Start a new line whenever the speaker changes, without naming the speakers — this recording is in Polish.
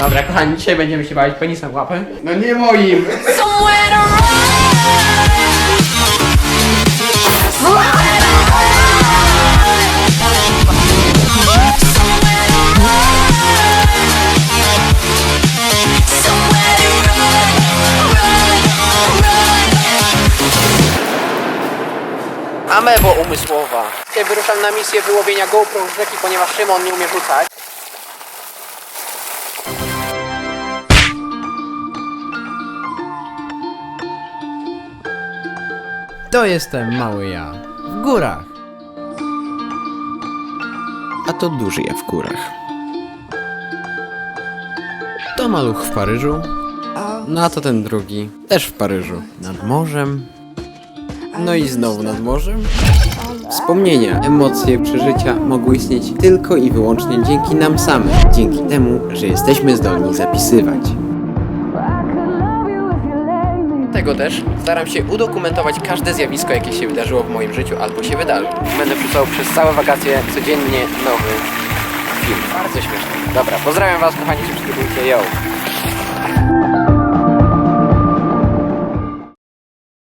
Dobra, kochani, dzisiaj będziemy się bawić penisem w łapę. No nie moim!
Somewhere to
Amebo umysłowa. Dzisiaj wyruszam na misję wyłowienia GoPro z rzeki, ponieważ Szymon nie umie rzucać. To jestem mały ja. W górach. A to duży ja w górach. To maluch w Paryżu. No a to ten drugi. Też w Paryżu. Nad morzem. No i znowu nad morzem. Wspomnienia, emocje, przeżycia mogą istnieć tylko i wyłącznie dzięki nam samym. Dzięki temu, że jesteśmy zdolni zapisywać. Tego też staram się udokumentować każde zjawisko, jakie się wydarzyło w moim życiu albo się wydarzy. Będę wrzucał przez całe wakacje codziennie nowy film. Bardzo śmieszny. Dobra, pozdrawiam Was, kochani, subskrybujcie, yo!